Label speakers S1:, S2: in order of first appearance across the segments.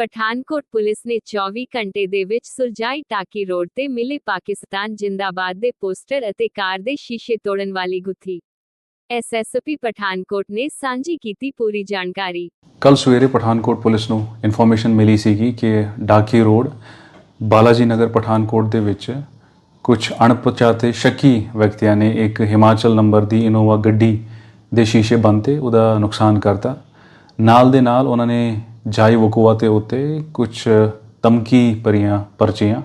S1: Pathankot police ਨੇ 24 ਘੰਟੇ ਦੇ ਵਿੱਚ ਸੁਲਝਾਈ ਟਾਕੀ ਰੋਡ ਤੇ ਮਿਲੇ ਪਾਕਿਸਤਾਨ ਜਿੰਦਾਬਾਦ ਦੇ ਪੋਸਟਰ ਅਤੇ ਕਾਰ ਦੇ ਸ਼ੀਸ਼ੇ ਤੋੜਨ ਵਾਲੀ ਗੁੱਥੀ। ਐਸਐਸਪੀ ਪਠਾਨਕੋਟ ਨੇ ਸਾਂਝੀ ਕੀਤੀ ਪੂਰੀ ਜਾਣਕਾਰੀ।
S2: ਕੱਲ ਸਵੇਰੇ ਪਠਾਨਕੋਟ ਪੁਲਿਸ ਨੂੰ ਇਨਫੋਰਮੇਸ਼ਨ ਮਿਲੀ ਸੀਗੀ ਕਿ ਡਾਕੀ ਰੋਡ, ਬਾਲਾਜੀ ਨਗਰ ਪਠਾਨਕੋਟ ਦੇ ਵਿੱਚ ਕੁਝ ਅਣਪਛਾਤੇ ਸ਼ੱਕੀ ਵਿਅਕਤੀਆਂ ਨੇ ਇੱਕ ਹਿਮਾਚਲ ਨੰਬਰ ਦੀ ਇਨੋਵਾ ਗੱਡੀ ਦੇ ਸ਼ੀਸ਼ੇ ਬੰਦ ਤੇ ਉਹਦਾ ਨੁਕਸਾਨ ਕਰਤਾ। ਨਾਲ ਦੇ ਨਾਲ ਉਹਨਾਂ ਨੇ ਜਾਈ ਵਕੂਆ ਤੇ ਉੱਤੇ ਕੁਝ ਤਮਕੀ ਭਰੀਆਂ ਪਰਚੀਆਂ,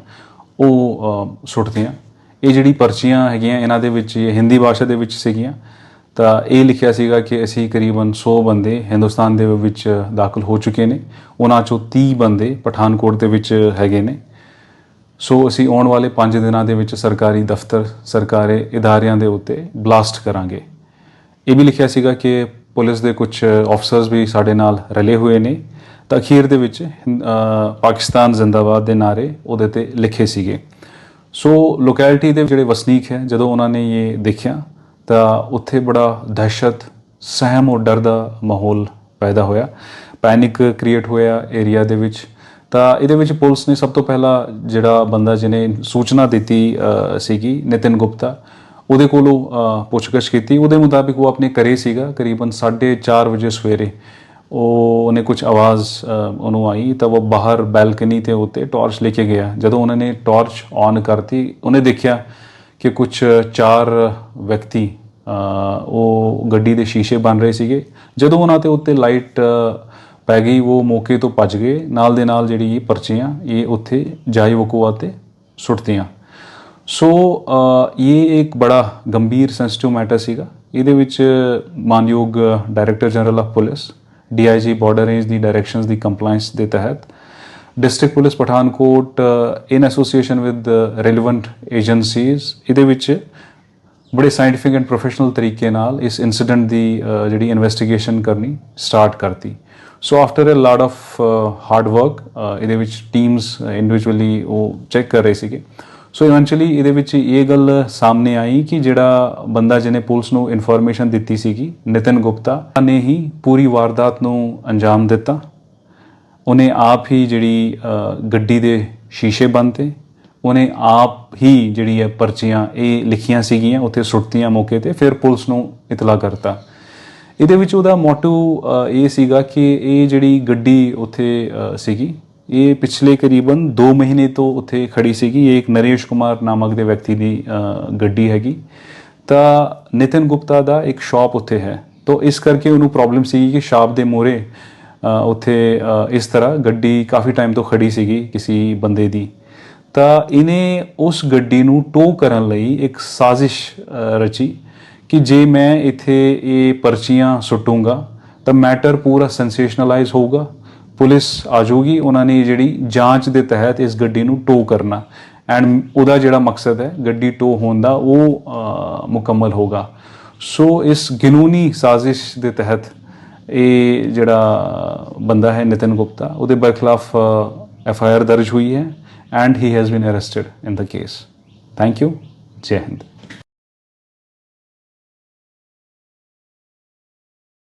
S2: ਉਹ ਸੁੱਟਦੀਆਂ ਇਹ ਜਿਹੜੀ ਪਰਚੀਆਂ ਹੈਗੀਆਂ, ਇਹਨਾਂ ਦੇ ਵਿੱਚ ਇਹ ਹਿੰਦੀ ਭਾਸ਼ਾ ਦੇ ਵਿੱਚ ਸੀਗੀਆਂ। ਤਾਂ ਇਹ ਲਿਖਿਆ ਸੀਗਾ ਕਿ ਅਸੀਂ ਕਰੀਬਨ 100 ਬੰਦੇ ਹਿੰਦੁਸਤਾਨ ਦੇ ਵਿੱਚ ਦਾਖਲ ਹੋ ਚੁੱਕੇ ਨੇ। ਉਹਨਾਂ ਚੋਂ 30 ਬੰਦੇ ਪਠਾਨਕੋਟ ਦੇ ਵਿੱਚ ਹੈਗੇ ਨੇ। ਸੋ ਅਸੀਂ ਆਉਣ ਵਾਲੇ 5 ਦਿਨਾਂ ਦੇ ਵਿੱਚ ਸਰਕਾਰੀ ਦਫ਼ਤਰ, ਸਰਕਾਰੀ ਇਦਾਰਿਆਂ ਦੇ ਉੱਤੇ ਬਲਾਸਟ ਕਰਾਂਗੇ। ਇਹ ਵੀ ਲਿਖਿਆ ਸੀਗਾ ਕਿ ਪੁਲਿਸ ਦੇ ਕੁਝ ਆਫਸਰਸ ਵੀ ਸਾਡੇ ਨਾਲ ਰਲੇ ਹੋਏ ਨੇ। ਤਾਂ ਅਖੀਰ ਦੇ ਵਿੱਚ ਪਾਕਿਸਤਾਨ ਜ਼ਿੰਦਾਬਾਦ ਦੇ ਨਾਰੇ ਉਹਦੇ ਤੇ ਲਿਖੇ ਸੀਗੇ। ਸੋ ਲੋਕੈਲਿਟੀ ਦੇ ਜਿਹੜੇ ਵਸਨੀਕ ਹੈ, ਜਦੋਂ ਉਹਨਾਂ ਨੇ ਇਹ ਦੇਖਿਆ, ਤਾਂ ਉੱਥੇ ਬੜਾ ਦਹਿਸ਼ਤ, ਸਹਿਮ ਔਰ ਡਰ ਦਾ ਮਾਹੌਲ ਪੈਦਾ ਹੋਇਆ। ਪੈਨਿਕ ਕ੍ਰੀਏਟ ਹੋਇਆ ਏਰੀਆ ਦੇ ਵਿੱਚ। ਤਾਂ ਇਹਦੇ ਵਿੱਚ ਪੁਲਿਸ ਨੇ ਸਭ ਤੋਂ ਪਹਿਲਾਂ ਜਿਹੜਾ ਬੰਦਾ ਜਿਹਨੇ ਸੂਚਨਾ ਦਿੱਤੀ ਸੀਗੀ, ਨਿਤਿਨ ਗੁਪਤਾ ਉਹਦੇ ਕੋਲੋਂ ਅਹ, ਕੀਤੀ। ਉਹਦੇ ਮੁਤਾਬਿਕ ਉਹ ਆਪਣੇ ਘਰੇ ਸੀਗਾ ਕਰੀਬਨ 4:30 ਵਜੇ ਸਵੇਰੇ। ਉਹ ਉਹਨੇ ਕੁਝ ਆਵਾਜ਼ ਉਹਨੂੰ ਆਈ ਤਾਂ ਉਹ ਬਾਹਰ ਬੈਲਕਨੀ ਤੇ ਉੱਤੇ ਟਾਰਚ ਲੈ ਕੇ ਗਿਆ। ਜਦੋਂ ਉਹਨਾਂ ਨੇ ਟਾਰਚ ਔਨ ਕਰਤੀ ਉਹਨੇ ਦੇਖਿਆ ਕਿ ਕੁਝ ਚਾਰ ਵਿਅਕਤੀ ਉਹ ਗੱਡੀ ਦੇ ਸ਼ੀਸ਼ੇ ਬਣ ਰਹੇ ਸੀਗੇ। ਜਦੋਂ ਉਹਨਾਂ ਤੇ ਉੱਤੇ ਲਾਈਟ ਪੈ ਗਈ ਉਹ ਮੌਕੇ ਤੋਂ ਭੱਜ ਗਏ। ਨਾਲ ਦੇ ਨਾਲ ਜਿਹੜੀ ਇਹ ਪਰਚੀਆਂ ਇਹ ਉੱਥੇ ਜਾਈ ਵਕੂਆ ਤੇ ਸੁੱਟਤੀਆਂ। ਸੋ ਇਹ ਇੱਕ ਬੜਾ ਗੰਭੀਰ ਸੈਂਸਿਟਿਵ ਮੈਟਰ ਸੀਗਾ ਇਹਦੇ ਵਿੱਚ ਮਾਨਯੋਗ director general of police DIG border range the directions ਦੀ ਕੰਪਲਾਈਂਸ ਦੇ ਤਹਿਤ district police Pathankot in association with relevant agencies ਇਹਦੇ ਵਿੱਚ ਬੜੇ ਸਾਇੰਟਿਫਿਕ ਐਂਡ ਪ੍ਰੋਫੈਸ਼ਨਲ ਤਰੀਕੇ ਨਾਲ ਇਸ ਇਨਸੀਡੈਂਟ ਦੀ ਜਿਹੜੀ ਇਨਵੈਸਟੀਗੇਸ਼ਨ ਕਰਨੀ ਸਟਾਰਟ ਕਰਤੀ so after a lot of hard work ਇਹਦੇ ਵਿੱਚ ਟੀਮਸ ਇੰਡੀਵਿਜੂਅਲੀ ਉਹ ਚੈੱਕ ਕਰ ਰਹੇ ਸੀਗੇ ਸੋ ਇਵੈਂਚੁਅਲੀ ਇਹਦੇ ਵਿੱਚ ਇਹ ਗੱਲ ਸਾਹਮਣੇ ਆਈ ਕਿ ਜਿਹੜਾ ਬੰਦਾ ਜਿਹਨੇ ਪੁਲਿਸ ਨੂੰ ਇਨਫੋਰਮੇਸ਼ਨ ਦਿੱਤੀ ਸੀਗੀ, ਨਿਤਿਨ ਗੁਪਤਾ ਨੇ ਹੀ ਪੂਰੀ ਵਾਰਦਾਤ ਨੂੰ ਅੰਜਾਮ ਦਿੱਤਾ। ਉਹਨੇ ਆਪ ਹੀ ਜਿਹੜੀ ਗੱਡੀ ਦੇ ਸ਼ੀਸ਼ੇ ਬੰਦ ਉਹਨੇ ਆਪ ਹੀ ਜਿਹੜੀ ਹੈ ਪਰਚੀਆਂ, ਇਹ ਲਿਖੀਆਂ ਸੀਗੀਆਂ, ਉੱਥੇ ਸੁੱਟਤੀਆਂ ਮੌਕੇ ਤੇ, ਫਿਰ ਪੁਲਿਸ ਨੂੰ ਇਤਲਾਹ ਕਰਤਾ। ਇਹਦੇ ਵਿੱਚ ਉਹਦਾ ਮੋਟਿਵ ਇਹ ਸੀਗਾ ਕਿ ਇਹ ਜਿਹੜੀ ਗੱਡੀ ਉੱਥੇ ਸੀਗੀ ਇਹ ਪਿਛਲੇ ਕਰੀਬਨ 2 ਮਹੀਨੇ ਤੋਂ ਉੱਥੇ ਖੜੀ ਸੀਗੀ। ਇਹ ਇੱਕ ਨਰੇਸ਼ ਕੁਮਾਰ ਨਾਮਕ ਦੇ ਵਿਅਕਤੀ ਦੀ ਗੱਡੀ ਹੈਗੀ। ਤਾਂ ਨਿਤਿਨ ਗੁਪਤਾ ਦਾ ਇੱਕ ਸ਼ਾਪ ਉੱਥੇ ਹੈ। ਤਾਂ ਇਸ ਕਰਕੇ ਉਹਨੂੰ ਪ੍ਰੋਬਲਮ ਸੀ ਕਿ ਸ਼ਾਪ ਦੇ ਮੋਰੇ ਉੱਥੇ ਇਸ ਤਰ੍ਹਾਂ ਗੱਡੀ ਕਾਫੀ ਟਾਈਮ ਤੋਂ ਖੜੀ ਸੀਗੀ ਕਿਸੇ ਬੰਦੇ ਦੀ। ਤਾਂ ਇਹਨੇ ਉਸ ਗੱਡੀ ਨੂੰ ਟੋ ਕਰਨ ਲਈ ਇੱਕ ਸਾਜ਼ਿਸ਼ ਰਚੀ ਕਿ ਜੇ ਮੈਂ ਇੱਥੇ ਇਹ ਪਰਚੀਆਂ ਸੁੱਟੂੰਗਾ ਤਾਂ ਮੈਟਰ ਪੂਰਾ ਸੈਂਸੇਸ਼ਨਲਾਈਜ਼ ਹੋਊਗਾ। ਪੁਲਿਸ ਆ ਜਾਊਗੀ, ਉਹਨਾਂ ਨੇ ਜਿਹੜੀ ਜਾਂਚ ਦੇ ਤਹਿਤ ਇਸ ਗੱਡੀ ਨੂੰ ਟੋ ਕਰਨਾ। ਐਂਡ ਉਹਦਾ ਜਿਹੜਾ ਮਕਸਦ ਹੈ, ਗੱਡੀ ਟੋ ਹੋਣ ਦਾ, ਉਹ ਮੁਕੰਮਲ ਹੋਗਾ ਸੋ ਇਸ ਗਿਨੂਨੀ ਸਾਜ਼ਿਸ਼ ਦੇ ਤਹਿਤ ਇਹ ਜਿਹੜਾ ਬੰਦਾ ਹੈ ਨਿਤਿਨ ਗੁਪਤਾ, ਉਹਦੇ ਬਰਖਲਾਫ ਐਫ ਆਈ ਆਰ ਦਰਜ ਹੋਈ ਹੈ and he has been arrested in the case thank you ਜੈ ਹਿੰਦ